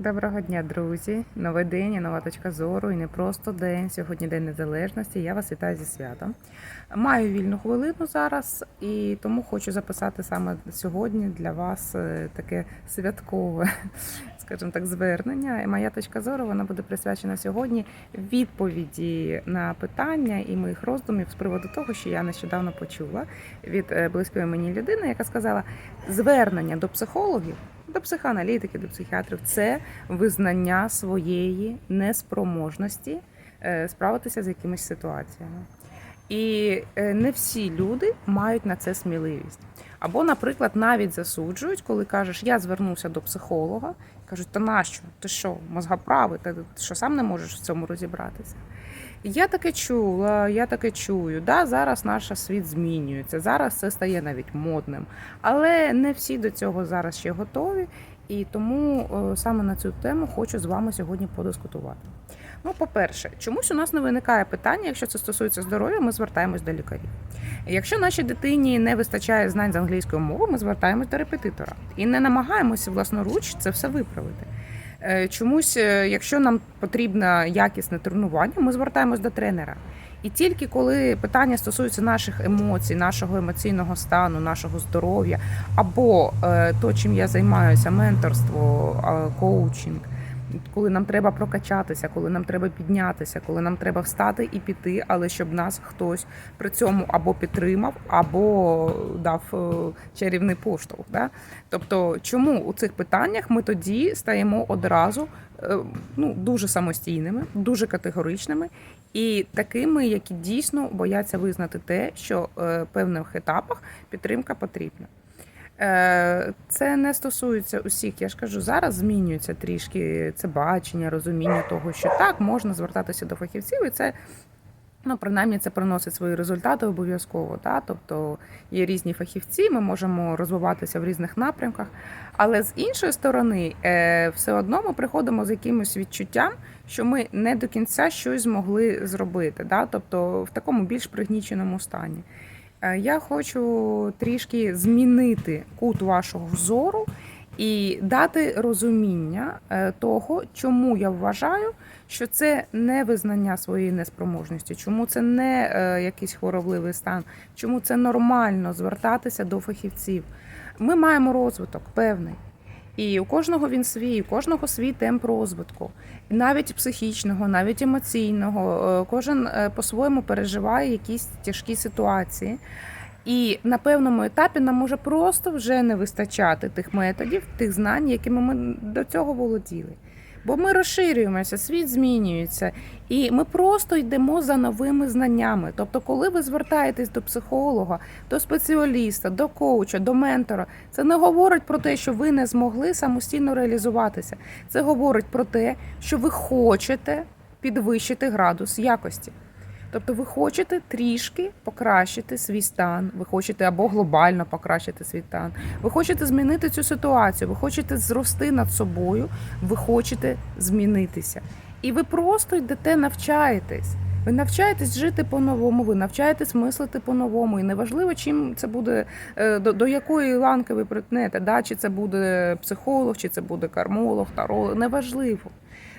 Доброго дня, друзі! Новий день і нова точка зору, і не просто день. Сьогодні День Незалежності. Я вас вітаю зі святом. Маю вільну хвилину зараз, і тому хочу записати саме сьогодні для вас е, таке святкове, скажімо так, звернення. І моя точка зору вона буде присвячена сьогодні відповіді на питання і моїх роздумів з приводу того, що я нещодавно почула від е, близької мені людини, яка сказала звернення до психологів. До психоаналітиків, до психіатрів це визнання своєї неспроможності е, справитися з якимись ситуаціями. І е, не всі люди мають на це сміливість. Або, наприклад, навіть засуджують, коли кажеш, я звернувся до психолога, кажуть, та нащо? Ти що, мозгоправий, ти що сам не можеш в цьому розібратися? Я таке чула, я таке чую. Да, зараз наш світ змінюється, зараз це стає навіть модним. Але не всі до цього зараз ще готові, і тому е, саме на цю тему хочу з вами сьогодні подискутувати. Ну, по-перше, чомусь у нас не виникає питання, якщо це стосується здоров'я, ми звертаємось до лікарів. Якщо нашій дитині не вистачає знань з англійської мови, ми звертаємось до репетитора і не намагаємося власноруч це все виправити. Е, Чомусь, е, якщо нам потрібне якісне тренування, ми звертаємось до тренера. І тільки коли питання стосується наших емоцій, нашого емоційного стану, нашого здоров'я, або е, то, чим я займаюся, менторство, е, коучинг, коли нам треба прокачатися, коли нам треба піднятися, коли нам треба встати і піти, але щоб нас хтось при цьому або підтримав, або дав е, чарівний поштовх. Да? Тобто, чому у цих питаннях ми тоді стаємо одразу ну, дуже самостійними, дуже категоричними і такими, які дійсно бояться визнати те, що е, в певних етапах підтримка потрібна. Е, Це не стосується усіх. Я ж кажу, зараз змінюється трішки це бачення, розуміння того, що так можна звертатися до фахівців, і це ну принаймні це приносить свої результати обов'язково. Да? Тобто є різні фахівці, ми можемо розвиватися в різних напрямках. Але з іншої сторони, е, все одно ми приходимо з якимось відчуттям, що ми не до кінця щось змогли зробити, да? тобто в такому більш пригніченому стані. Е, Я хочу трішки змінити кут вашого зору і дати розуміння е, того, чому я вважаю, що це не визнання своєї неспроможності, чому це не е, якийсь хворобливий стан, чому це нормально звертатися до фахівців. Ми маємо розвиток певний. І у кожного він свій, у кожного свій темп розвитку, навіть психічного, навіть емоційного. Е, Кожен по-своєму переживає якісь тяжкі ситуації. І на певному етапі нам може просто вже не вистачати тих методів, тих знань, якими ми до цього володіли. Бо ми розширюємося, світ змінюється, і ми просто йдемо за новими знаннями. Тобто, коли ви звертаєтесь до психолога, до спеціаліста, до коуча, до ментора, це не говорить про те, що ви не змогли самостійно реалізуватися. Це говорить про те, що ви хочете підвищити градус якості. Тобто ви хочете трішки покращити свій стан, ви хочете або глобально покращити свій стан, ви хочете змінити цю ситуацію, ви хочете зрости над собою, ви хочете змінитися. І ви просто йдете, навчаєтесь. Ви навчаєтесь жити по-новому, ви навчаєтесь мислити по-новому. І неважливо, чим це буде, е, до, до якої ланки ви притнете, да? чи це буде психолог, чи це буде кармолог, таролог, неважливо.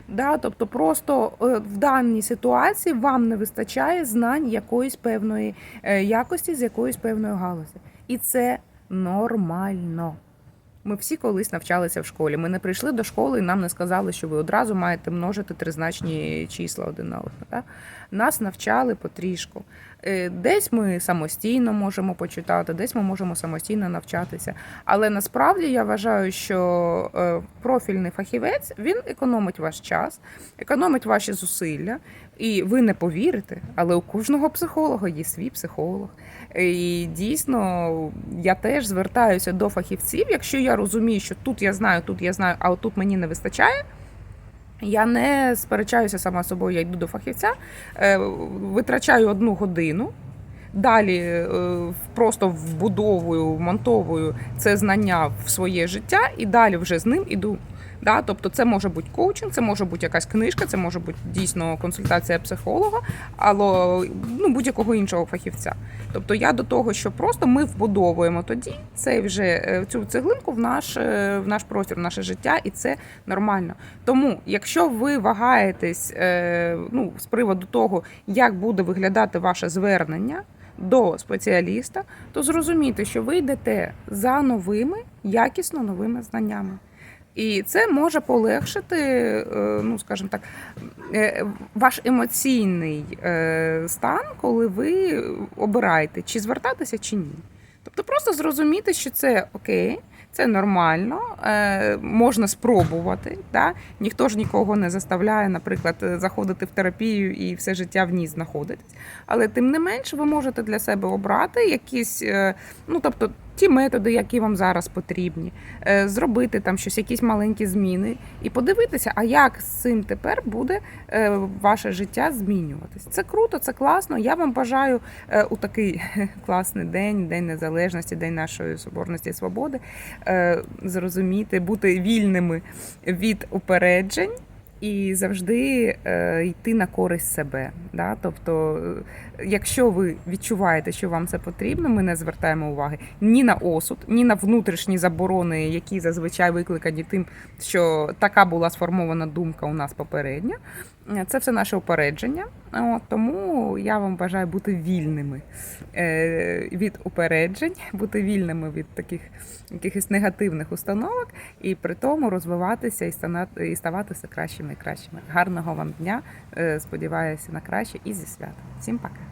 Да, тобто просто е, в даній ситуації вам не вистачає знань якоїсь певної е, якості з якоїсь певної галузі. І це нормально. Ми всі колись навчалися в школі. Ми не прийшли до школи і нам не сказали, що ви одразу маєте множити тризначні числа один на одне. Да? Нас навчали потрішку. Е, Десь ми самостійно можемо почитати, десь ми можемо самостійно навчатися. Але насправді я вважаю, що е, профільний фахівець він економить ваш час, економить ваші зусилля. І ви не повірите, але у кожного психолога є свій психолог. І дійсно я теж звертаюся до фахівців. Якщо я розумію, що тут я знаю, тут я знаю, а тут мені не вистачає. Я не сперечаюся сама собою, я йду до фахівця, е, витрачаю одну годину. Далі е, просто вбудовую, вмонтовую це знання в своє життя, і далі вже з ним іду Да? Тобто це може бути коучинг, це може бути якась книжка, це може бути дійсно консультація психолога, або ну, будь-якого іншого фахівця. Тобто я до того, що просто ми вбудовуємо тоді цей вже е, цю цеглинку в наш, е, в наш простір, в наше життя, і це нормально. Тому, якщо ви вагаєтесь е, ну, з приводу того, як буде виглядати ваше звернення до спеціаліста, то зрозумійте, що ви йдете за новими, якісно новими знаннями. І це може полегшити, е, ну скажімо так, е, ваш емоційний е, стан, коли ви обираєте, чи звертатися, чи ні. Тобто просто зрозуміти, що це окей, це нормально, можна спробувати. Да? Ніхто ж нікого не заставляє, наприклад, заходити в терапію і все життя в ній знаходитись. Але тим не менш, ви можете для себе обрати якісь, ну тобто. Ті методи, які вам зараз потрібні, е, зробити там щось, якісь маленькі зміни, і подивитися, а як з цим тепер буде е, ваше життя змінюватись. Це круто, це класно. Я вам бажаю е, у такий класний день, день незалежності, день нашої соборності і свободи, зрозуміти, бути вільними від упереджень. І завжди е, йти на користь себе. Да? Тобто, якщо ви відчуваєте, що вам це потрібно, ми не звертаємо уваги ні на осуд, ні на внутрішні заборони, які зазвичай викликані тим, що така була сформована думка у нас попередня. Це все наше упередження. От, тому я вам бажаю бути вільними е, від упереджень, бути вільними від таких якихось негативних установок, і при тому розвиватися і станати- і ставати все кращими і кращими. Гарного вам дня! Е, Сподіваюся на краще і зі святом. Всім пока!